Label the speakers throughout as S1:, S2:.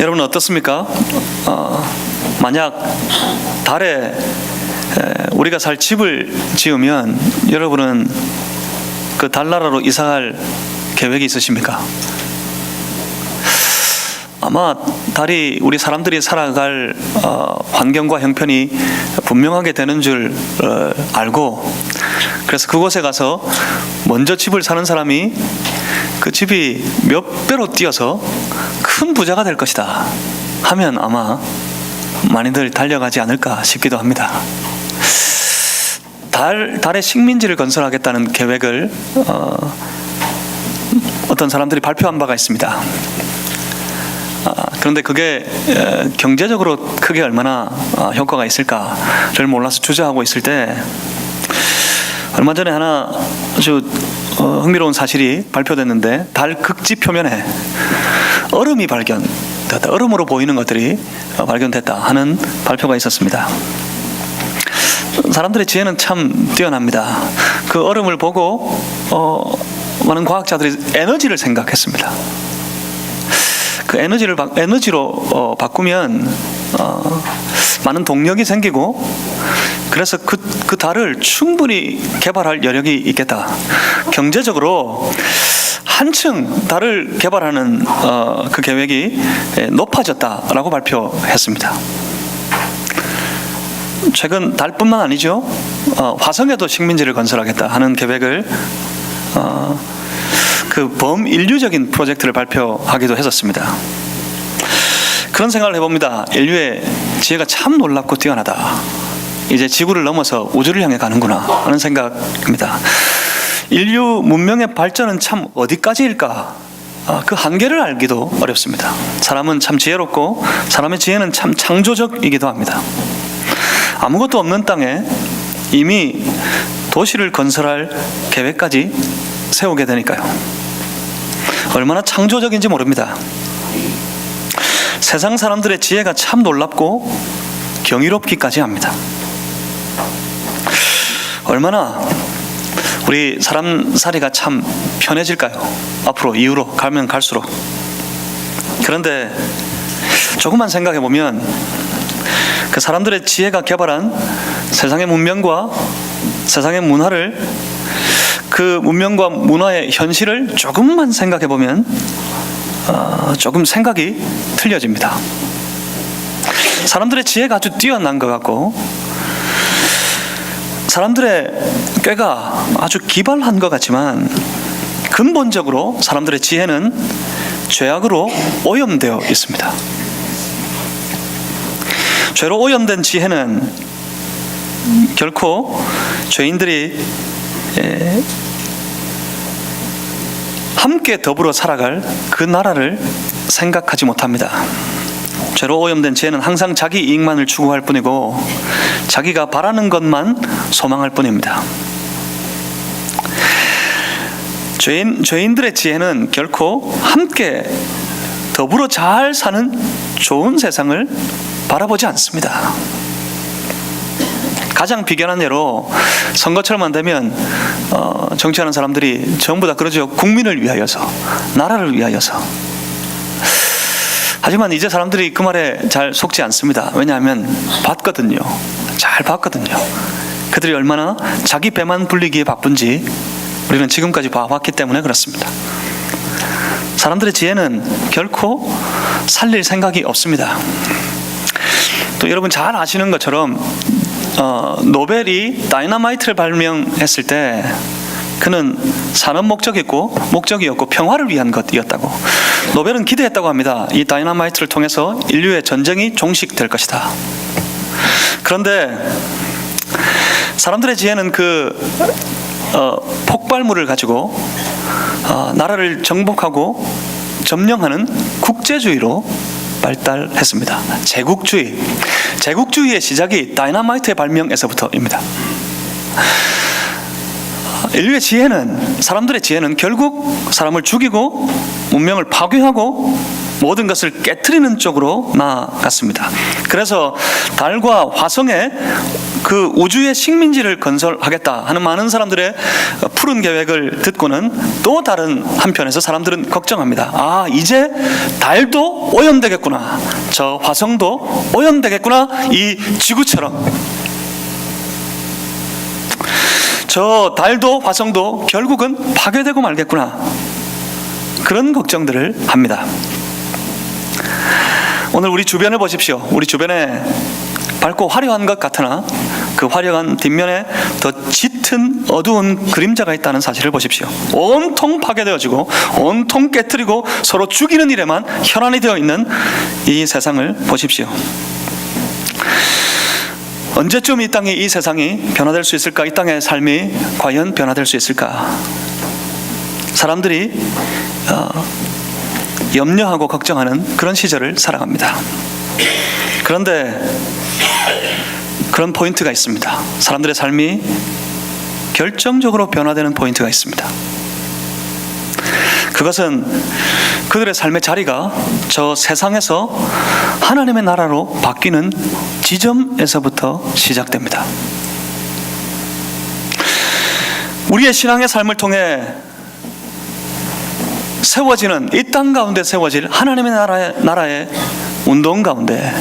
S1: 여러분 어떻습니까? 어, 만약 달에 에, 우리가 살 집을 지으면 여러분은 그 달나라로 이사갈 계획이 있으십니까? 아마 달이 우리 사람들이 살아갈 어, 환경과 형편이 분명하게 되는 줄 어, 알고 그래서 그곳에 가서 먼저 집을 사는 사람이 그 집이 몇 배로 뛰어서 큰 부자가 될 것이다 하면 아마 많이들 달려가지 않을까 싶기도 합니다. 달 달에 식민지를 건설하겠다는 계획을 어, 어떤 사람들이 발표한 바가 있습니다. 아, 그런데 그게 에, 경제적으로 크게 얼마나 아, 효과가 있을까를 몰라서 주저하고 있을 때 얼마 전에 하나 아주 어, 흥미로운 사실이 발표됐는데 달 극지 표면에 얼음이 발견됐다. 얼음으로 보이는 것들이 어, 발견됐다 하는 발표가 있었습니다. 사람들의 지혜는 참 뛰어납니다. 그 얼음을 보고 어, 많은 과학자들이 에너지를 생각했습니다. 그 에너지를 바, 에너지로 어, 바꾸면 어, 많은 동력이 생기고 그래서 그, 그 달을 충분히 개발할 여력이 있겠다. 경제적으로 한층 달을 개발하는 어, 그 계획이 예, 높아졌다라고 발표했습니다. 최근 달뿐만 아니죠. 어, 화성에도 식민지를 건설하겠다 하는 계획을 어, 그 범인류적인 프로젝트를 발표하기도 했었습니다. 그런 생각을 해봅니다. 인류의 지혜가 참 놀랍고 뛰어나다. 이제 지구를 넘어서 우주를 향해 가는구나 하는 생각입니다. 인류 문명의 발전은 참 어디까지일까? 아, 그 한계를 알기도 어렵습니다. 사람은 참 지혜롭고 사람의 지혜는 참 창조적이기도 합니다. 아무것도 없는 땅에 이미 도시를 건설할 계획까지 세우게 되니까요. 얼마나 창조적인지 모릅니다. 세상 사람들의 지혜가 참 놀랍고 경이롭기까지 합니다. 얼마나 우리 사람 살이가 참 편해질까요? 앞으로 이후로 가면 갈수록. 그런데 조금만 생각해 보면 그 사람들의 지혜가 개발한 세상의 문명과 세상의 문화를 그 문명과 문화의 현실을 조금만 생각해 보면 어, 조금 생각이 틀려집니다. 사람들의 지혜가 아주 뛰어난 것 같고 사람들의 꾀가 아주 기발한 것 같지만 근본적으로 사람들의 지혜는 죄악으로 오염되어 있습니다. 죄로 오염된 지혜는 결코 죄인들이 에, 함께 더불어 살아갈 그 나라를 생각하지 못합니다. 죄로 오염된 지혜는 항상 자기 이익만을 추구할 뿐이고 자기가 바라는 것만 소망할 뿐입니다. 죄인 죄인들의 지혜는 결코 함께 더불어 잘 사는 좋은 세상을 바라보지 않습니다. 가장 비견한 예로 선거철만 되면 어, 정치하는 사람들이 전부 다 그러죠. 국민을 위하여서, 나라를 위하여서. 하지만 이제 사람들이 그 말에 잘 속지 않습니다. 왜냐하면 봤거든요. 잘 봤거든요. 그들이 얼마나 자기 배만 불리기에 바쁜지 우리는 지금까지 봐왔기 때문에 그렇습니다. 사람들의 지혜는 결코 살릴 생각이 없습니다. 또 여러분 잘 아시는 것처럼 어, 노벨이 다이너마이트를 발명했을 때 그는 산업 목적이었고 목적이었고 평화를 위한 것이었다고 노벨은 기대했다고 합니다. 이 다이너마이트를 통해서 인류의 전쟁이 종식될 것이다. 그런데 사람들의 지혜는 그 어, 폭발물을 가지고 어, 나라를 정복하고 점령하는 국제주의로 발달했습니다. 제국주의. 제국주의의 시작이 다이너마이트의 발명에서부터입니다. 인류의 지혜는 사람들의 지혜는 결국 사람을 죽이고 문명을 파괴하고 모든 것을 깨뜨리는 쪽으로 나아갔습니다. 그래서 달과 화성에 그 우주의 식민지를 건설하겠다 하는 많은 사람들의 푸른 계획을 듣고는 또 다른 한편에서 사람들은 걱정합니다. 아, 이제 달도 오염되겠구나. 저 화성도 오염되겠구나. 이 지구처럼. 저 달도 화성도 결국은 파괴되고 말겠구나. 그런 걱정들을 합니다. 오늘 우리 주변을 보십시오. 우리 주변에 밝고 화려한 것 같으나 그 화려한 뒷면에 더 짙은 어두운 그림자가 있다는 사실을 보십시오. 온통 파괴되어지고 온통 깨뜨리고 서로 죽이는 일에만 혈안이 되어 있는 이 세상을 보십시오. 언제쯤 이 땅이 이 세상이 변화될 수 있을까? 이 땅의 삶이 과연 변화될 수 있을까? 사람들이 어, 염려하고 걱정하는 그런 시절을 살아갑니다. 그런데 그런 포인트가 있습니다. 사람들의 삶이 결정적으로 변화되는 포인트가 있습니다. 그것은 그들의 삶의 자리가 저 세상에서 하나님의 나라로 바뀌는 지점에서부터 시작됩니다. 우리의 신앙의 삶을 통해 세워지는 이 땅 가운데 세워질 하나님의 나라의, 나라의 운동 가운데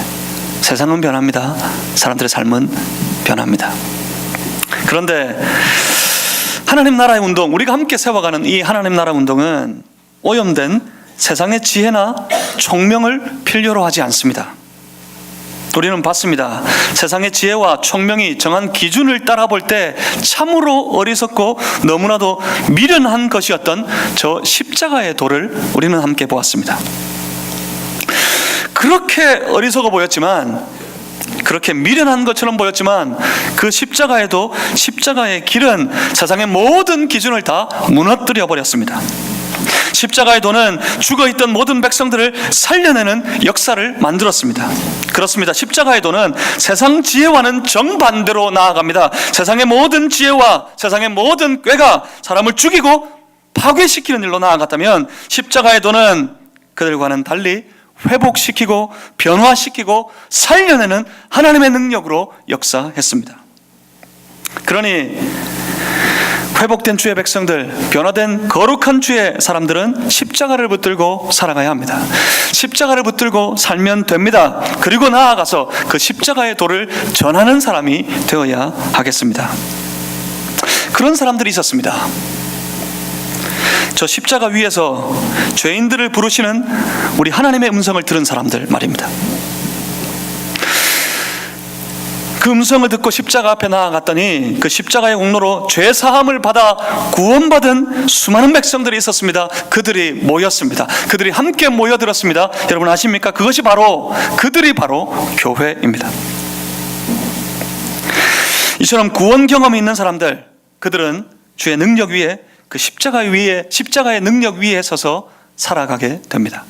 S1: 세상은 변합니다. 사람들의 삶은 변합니다. 그런데 하나님 나라의 운동, 우리가 함께 세워가는 이 하나님 나라 운동은 오염된 세상의 지혜나 총명을 필요로 하지 않습니다. 우리는 봤습니다. 세상의 지혜와 총명이 정한 기준을 따라 볼 때 참으로 어리석고 너무나도 미련한 것이었던 저 십자가의 도를 우리는 함께 보았습니다. 그렇게 어리석어 보였지만 그렇게 미련한 것처럼 보였지만 그 십자가에도 십자가의 길은 세상의 모든 기준을 다 무너뜨려 버렸습니다. 십자가의 도는 죽어 있던 모든 백성들을 살려내는 역사를 만들었습니다. 그렇습니다. 십자가의 도는 세상 지혜와는 정반대로 나아갑니다. 세상의 모든 지혜와 세상의 모든 꾀가 사람을 죽이고 파괴시키는 일로 나아갔다면 십자가의 도는 그들과는 달리 회복시키고 변화시키고 살려내는 하나님의 능력으로 역사했습니다. 그러니 회복된 주의 백성들, 변화된 거룩한 주의 사람들은 십자가를 붙들고 살아가야 합니다. 십자가를 붙들고 살면 됩니다. 그리고 나아가서 그 십자가의 도를 전하는 사람이 되어야 하겠습니다. 그런 사람들이 있었습니다. 저 십자가 위에서 죄인들을 부르시는 우리 하나님의 음성을 들은 사람들 말입니다. 그 음성을 듣고 십자가 앞에 나아갔더니 그 십자가의 공로로 죄 사함을 받아 구원받은 수많은 백성들이 있었습니다. 그들이 모였습니다. 그들이 함께 모여들었습니다. 여러분 아십니까? 그것이 바로 그들이 바로 교회입니다. 이처럼 구원 경험이 있는 사람들, 그들은 주의 능력 위에 그 십자가 위에 십자가의 능력 위에 서서 살아가게 됩니다.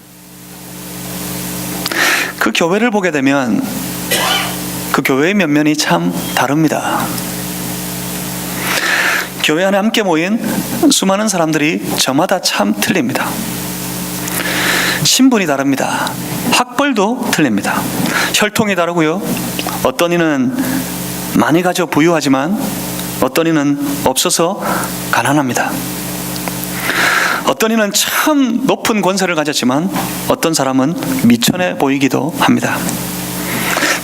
S1: 그 교회를 보게 되면 그 교회의 면면이 참 다릅니다. 교회 안에 함께 모인 수많은 사람들이 저마다 참 틀립니다. 신분이 다릅니다. 학벌도 틀립니다. 혈통이 다르고요. 어떤 이는 많이 가져 부유하지만 어떤 이는 없어서 가난합니다. 어떤 이는 참 높은 권세를 가졌지만 어떤 사람은 미천해 보이기도 합니다.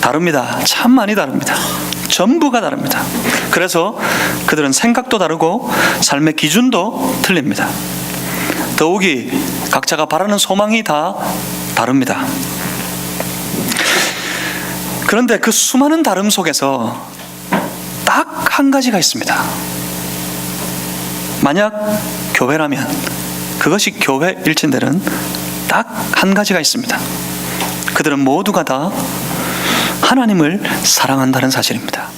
S1: 다릅니다. 참 많이 다릅니다. 전부가 다릅니다. 그래서 그들은 생각도 다르고 삶의 기준도 틀립니다. 더욱이 각자가 바라는 소망이 다 다릅니다. 그런데 그 수많은 다름 속에서 딱 한 가지가 있습니다. 만약 교회라면 그것이 교회 일진들은 딱 한 가지가 있습니다. 그들은 모두가 다 하나님을 사랑한다는 사실입니다.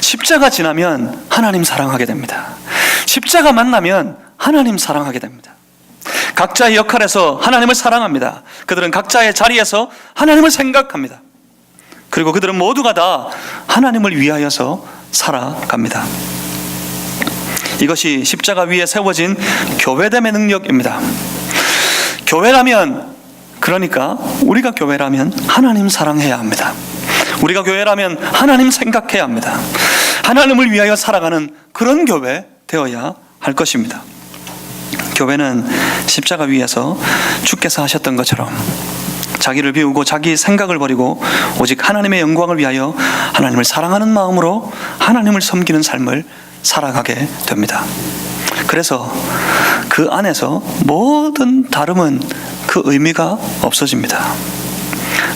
S1: 십자가 지나면 하나님 사랑하게 됩니다. 십자가 만나면 하나님 사랑하게 됩니다. 각자의 역할에서 하나님을 사랑합니다. 그들은 각자의 자리에서 하나님을 생각합니다. 그리고 그들은 모두가 다 하나님을 위하여서 살아갑니다. 이것이 십자가 위에 세워진 교회됨의 능력입니다. 교회라면 그러니까 우리가 교회라면 하나님 사랑해야 합니다. 우리가 교회라면 하나님 생각해야 합니다. 하나님을 위하여 살아가는 그런 교회 되어야 할 것입니다. 교회는 십자가 위에서 주께서 하셨던 것처럼 자기를 비우고 자기 생각을 버리고 오직 하나님의 영광을 위하여 하나님을 사랑하는 마음으로 하나님을 섬기는 삶을 살아가게 됩니다. 그래서 그 안에서 모든 다름은 그 의미가 없어집니다.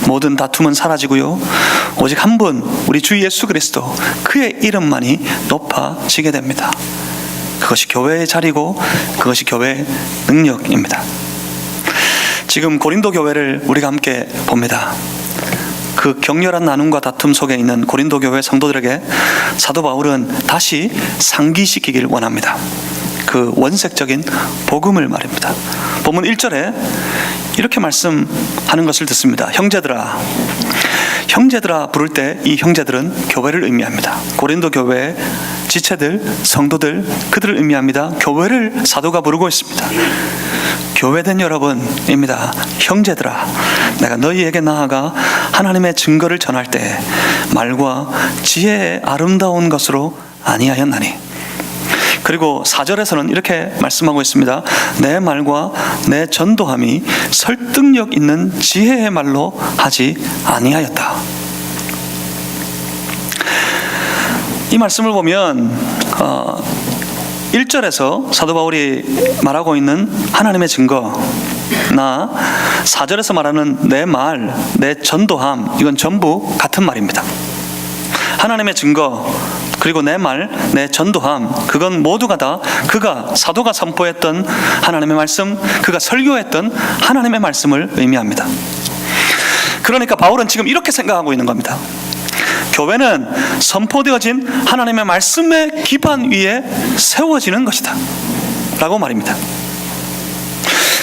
S1: 모든 다툼은 사라지고요. 오직 한 분, 우리 주 예수 그리스도, 그의 이름만이 높아지게 됩니다. 그것이 교회의 자리고 그것이 교회의 능력입니다. 지금 고린도 교회를 우리가 함께 봅니다. 그 격렬한 나눔과 다툼 속에 있는 고린도 교회 성도들에게 사도 바울은 다시 상기시키길 원합니다. 그 원색적인 복음을 말입니다. 본문 1절에 이렇게 말씀하는 것을 듣습니다. 형제들아 형제들아 부를 때 이 형제들은 교회를 의미합니다. 고린도 교회의 지체들, 성도들 그들을 의미합니다. 교회를 사도가 부르고 있습니다. 교회된 여러분입니다. 형제들아, 내가 너희에게 나아가 하나님의 증거를 전할 때 말과 지혜의 아름다운 것으로 아니하였나니. 그리고 4절에서는 이렇게 말씀하고 있습니다. 내 말과 내 전도함이 설득력 있는 지혜의 말로 하지 아니하였다. 이 말씀을 보면 어, 1절에서 사도 바울이 말하고 있는 하나님의 증거 나 4절에서 말하는 내 말, 내 전도함 이건 전부 같은 말입니다. 하나님의 증거 그리고 내 말, 내 전도함 그건 모두가 다 그가 사도가 선포했던 하나님의 말씀, 그가 설교했던 하나님의 말씀을 의미합니다. 그러니까 바울은 지금 이렇게 생각하고 있는 겁니다. 교회는 선포되어진 하나님의 말씀의 기반 위에 세워지는 것이다. 라고 말입니다.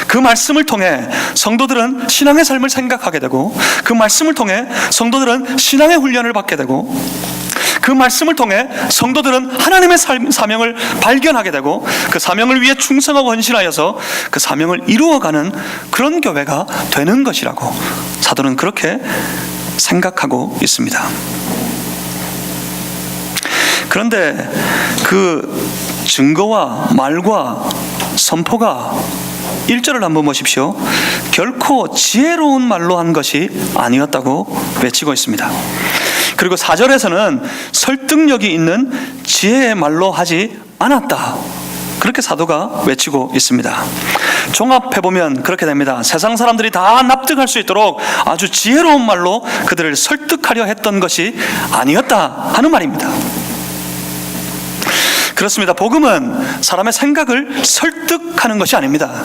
S1: 그 말씀을 통해 성도들은 신앙의 삶을 생각하게 되고 그 말씀을 통해 성도들은 신앙의 훈련을 받게 되고 그 말씀을 통해 성도들은 하나님의 삶, 사명을 발견하게 되고 그 사명을 위해 충성하고 헌신하여서 그 사명을 이루어가는 그런 교회가 되는 것이라고 사도는 그렇게 생각하고 있습니다. 그런데 그 증거와 말과 선포가 1절을 한번 보십시오. 결코 지혜로운 말로 한 것이 아니었다고 외치고 있습니다. 그리고 4절에서는 설득력이 있는 지혜의 말로 하지 않았다. 그렇게 사도가 외치고 있습니다. 종합해보면 그렇게 됩니다. 세상 사람들이 다 납득할 수 있도록 아주 지혜로운 말로 그들을 설득하려 했던 것이 아니었다 하는 말입니다. 그렇습니다. 복음은 사람의 생각을 설득하는 것이 아닙니다.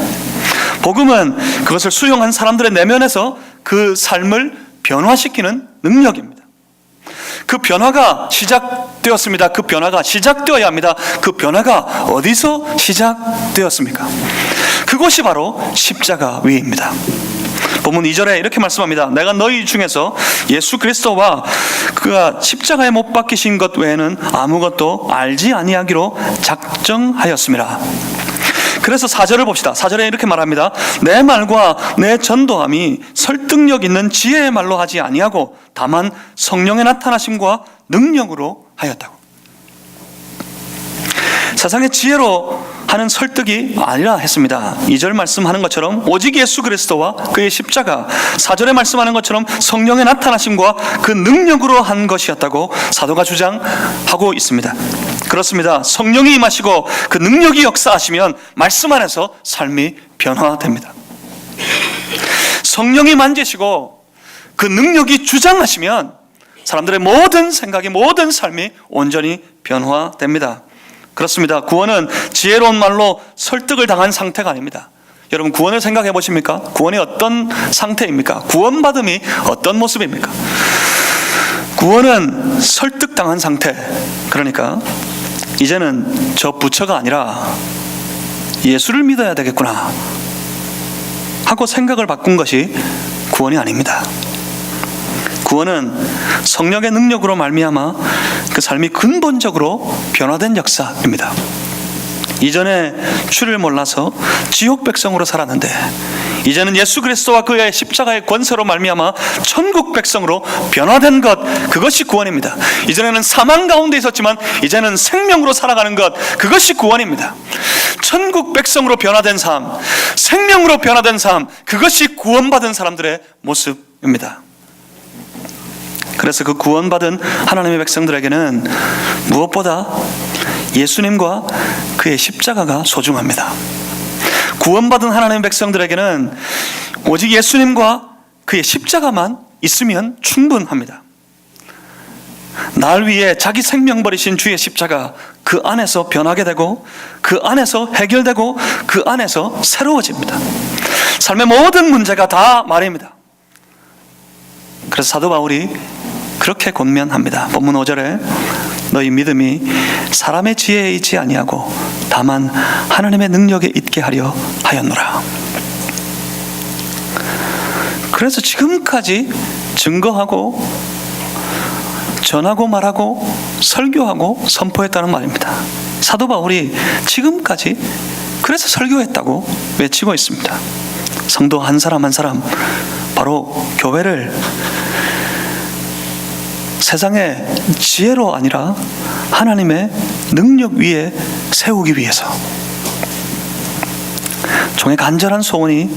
S1: 복음은 그것을 수용한 사람들의 내면에서 그 삶을 변화시키는 능력입니다. 그 변화가 시작되었습니다. 그 변화가 시작되어야 합니다. 그 변화가 어디서 시작되었습니까? 그것이 바로 십자가 위입니다. 본문 2절에 이렇게 말씀합니다. 내가 너희 중에서 예수 그리스도와 그가 십자가에 못 박히신 것 외에는 아무것도 알지 아니하기로 작정하였습니다. 그래서 4절을 봅시다. 4절에 이렇게 말합니다. 내 말과 내 전도함이 설득력 있는 지혜의 말로 하지 아니하고 다만 성령의 나타나심과 능력으로 하였다고. 세상의 지혜로 하는 설득이 아니라 했습니다. 2절 말씀하는 것처럼 오직 예수 그리스도와 그의 십자가 4절에 말씀하는 것처럼 성령의 나타나심과 그 능력으로 한 것이었다고 사도가 주장하고 있습니다. 그렇습니다. 성령이 임하시고 그 능력이 역사하시면 말씀 안에서 삶이 변화됩니다. 성령이 만지시고 그 능력이 주장하시면 사람들의 모든 생각이 모든 삶이 온전히 변화됩니다. 그렇습니다. 구원은 지혜로운 말로 설득을 당한 상태가 아닙니다. 여러분 구원을 생각해 보십니까? 구원이 어떤 상태입니까? 구원받음이 어떤 모습입니까? 구원은 설득당한 상태. 그러니까 이제는 저 부처가 아니라 예수를 믿어야 되겠구나 하고 생각을 바꾼 것이 구원이 아닙니다. 구원은 성령의 능력으로 말미암아 그 삶이 근본적으로 변화된 역사입니다. 이전에 주를 몰라서 지옥 백성으로 살았는데 이제는 예수 그리스도와 그의 십자가의 권세로 말미암아 천국 백성으로 변화된 것 그것이 구원입니다. 이전에는 사망 가운데 있었지만 이제는 생명으로 살아가는 것 그것이 구원입니다. 천국 백성으로 변화된 삶, 생명으로 변화된 삶 그것이 구원받은 사람들의 모습입니다. 그래서 그 구원받은 하나님의 백성들에게는 무엇보다 예수님과 그의 십자가가 소중합니다. 구원받은 하나님의 백성들에게는 오직 예수님과 그의 십자가만 있으면 충분합니다. 날 위해 자기 생명 버리신 주의 십자가 그 안에서 변하게 되고 그 안에서 해결되고 그 안에서 새로워집니다. 삶의 모든 문제가 다 말입니다. 그래서 사도 바울이 그렇게 권면합니다. 본문 5절에 너희 믿음이 사람의 지혜에 있지 아니하고 다만 하나님의 능력에 있게 하려 하였노라. 그래서 지금까지 증거하고 전하고 말하고 설교하고 선포했다는 말입니다. 사도 바울이 지금까지 그래서 설교했다고 외치고 있습니다. 성도 한 사람 한 사람 바로 교회를 세상의 지혜로 아니라 하나님의 능력 위에 세우기 위해서 종의 간절한 소원이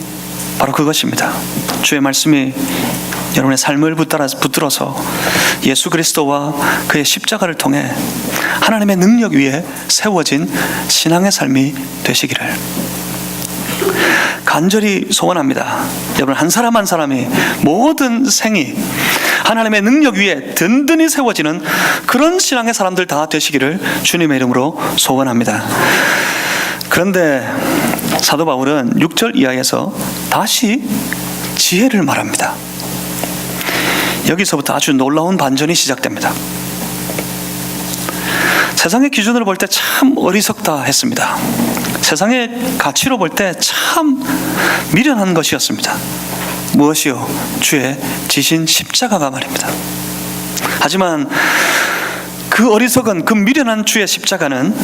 S1: 바로 그것입니다. 주의 말씀이 여러분의 삶을 붙들어, 붙들어서 예수 그리스도와 그의 십자가를 통해 하나님의 능력 위에 세워진 신앙의 삶이 되시기를 간절히 소원합니다. 여러분 한 사람 한 사람이 모든 생이 하나님의 능력 위에 든든히 세워지는 그런 신앙의 사람들 다 되시기를 주님의 이름으로 소원합니다. 그런데 사도 바울은 6절 이하에서 다시 지혜를 말합니다. 여기서부터 아주 놀라운 반전이 시작됩니다. 세상의 기준으로 볼 때 참 어리석다 했습니다. 세상의 가치로 볼 때 참 미련한 것이었습니다. 무엇이요? 주의 지신 십자가가 말입니다. 하지만 그 어리석은 그 미련한 주의 십자가는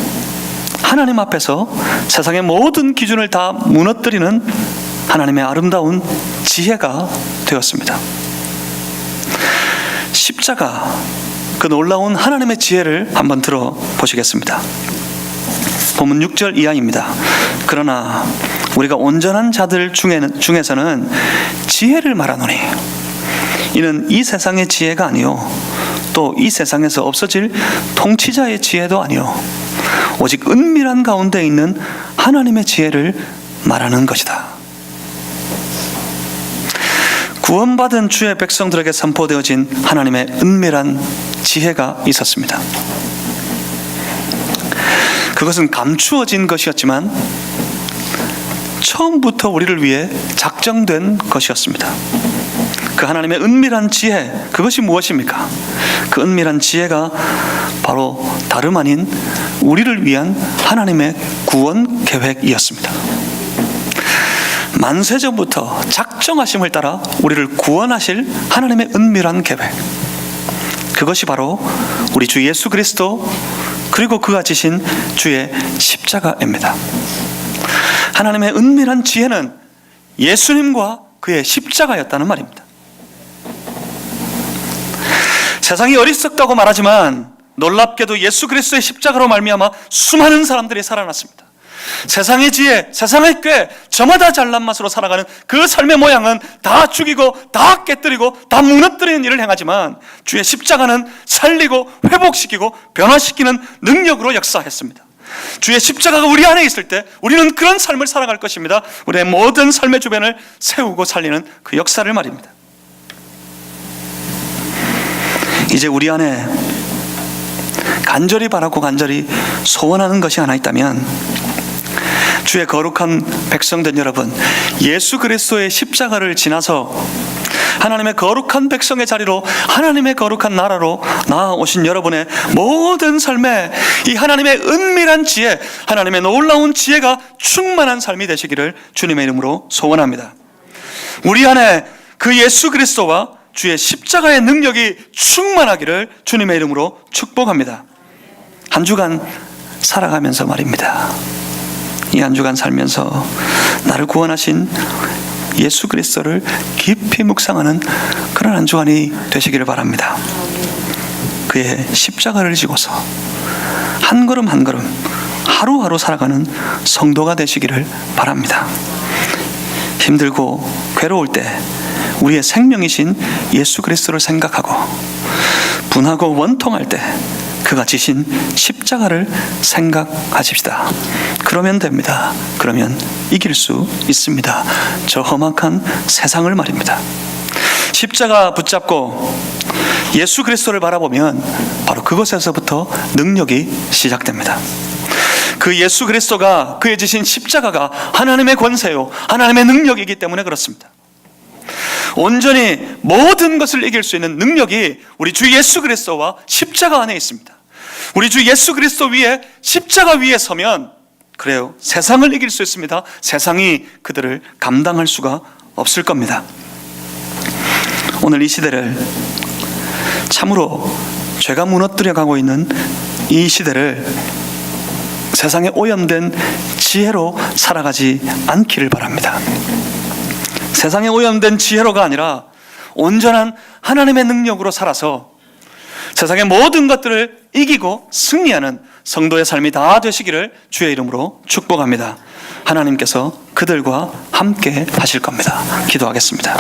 S1: 하나님 앞에서 세상의 모든 기준을 다 무너뜨리는 하나님의 아름다운 지혜가 되었습니다. 십자가 그 놀라운 하나님의 지혜를 한번 들어 보시겠습니다. 본문 6절 이하입니다. 그러나 우리가 온전한 자들 중에는, 중에 서는 지혜를 말하노니 이는 이 세상의 지혜가 아니요 또 이 세상에서 없어질 통치자의 지혜도 아니요 오직 은밀한 가운데 있는 하나님의 지혜를 말하는 것이다. 구원받은 주의 백성들에게 선포되어진 하나님의 은밀한 지혜가 있었습니다. 그것은 감추어진 것이었지만 처음부터 우리를 위해 작정된 것이었습니다. 그 하나님의 은밀한 지혜, 그것이 무엇입니까? 그 은밀한 지혜가 바로 다름 아닌 우리를 위한 하나님의 구원 계획이었습니다. 만세전부터 작정하심을 따라 우리를 구원하실 하나님의 은밀한 계획. 그것이 바로 우리 주 예수 그리스도 그리고 그가 지신 주의 십자가입니다. 하나님의 은밀한 지혜는 예수님과 그의 십자가였다는 말입니다. 세상이 어리석다고 말하지만 놀랍게도 예수 그리스도의 십자가로 말미암아 수많은 사람들이 살아났습니다. 세상의 지혜, 세상의 꾀, 저마다 잘난 맛으로 살아가는 그 삶의 모양은 다 죽이고, 다 깨뜨리고, 다 무너뜨리는 일을 행하지만 주의 십자가는 살리고, 회복시키고, 변화시키는 능력으로 역사했습니다. 주의 십자가가 우리 안에 있을 때 우리는 그런 삶을 살아갈 것입니다. 우리의 모든 삶의 주변을 세우고 살리는 그 역사를 말입니다. 이제 우리 안에 간절히 바라고 간절히 소원하는 것이 하나 있다면 주의 거룩한 백성된 여러분, 예수 그리스도의 십자가를 지나서 하나님의 거룩한 백성의 자리로 하나님의 거룩한 나라로 나아오신 여러분의 모든 삶에 이 하나님의 은밀한 지혜, 하나님의 놀라운 지혜가 충만한 삶이 되시기를 주님의 이름으로 소원합니다. 우리 안에 그 예수 그리스도와 주의 십자가의 능력이 충만하기를 주님의 이름으로 축복합니다. 한 주간 살아가면서 말입니다. 이 한 주간 살면서 나를 구원하신 예수 그리스도를 깊이 묵상하는 그런 한 주간이 되시기를 바랍니다. 그의 십자가를 지고서 한 걸음 한 걸음 하루하루 살아가는 성도가 되시기를 바랍니다. 힘들고 괴로울 때 우리의 생명이신 예수 그리스도를 생각하고 분하고 원통할 때 그가 지신 십자가를 생각하십시다. 그러면 됩니다. 그러면 이길 수 있습니다. 저 험악한 세상을 말입니다. 십자가 붙잡고 예수 그리스도를 바라보면 바로 그것에서부터 능력이 시작됩니다. 그 예수 그리스도가 그의 지신 십자가가 하나님의 권세요, 하나님의 능력이기 때문에 그렇습니다. 온전히 모든 것을 이길 수 있는 능력이 우리 주 예수 그리스도와 십자가 안에 있습니다. 우리 주 예수 그리스도 위에 십자가 위에 서면 그래요. 세상을 이길 수 있습니다. 세상이 그들을 감당할 수가 없을 겁니다. 오늘 이 시대를 참으로 죄가 무너뜨려 가고 있는 이 시대를 세상에 오염된 지혜로 살아가지 않기를 바랍니다. 세상에 오염된 지혜로가 아니라 온전한 하나님의 능력으로 살아서 세상의 모든 것들을 이기고 승리하는 성도의 삶이 다 되시기를 주의 이름으로 축복합니다. 하나님께서 그들과 함께 하실 겁니다. 기도하겠습니다.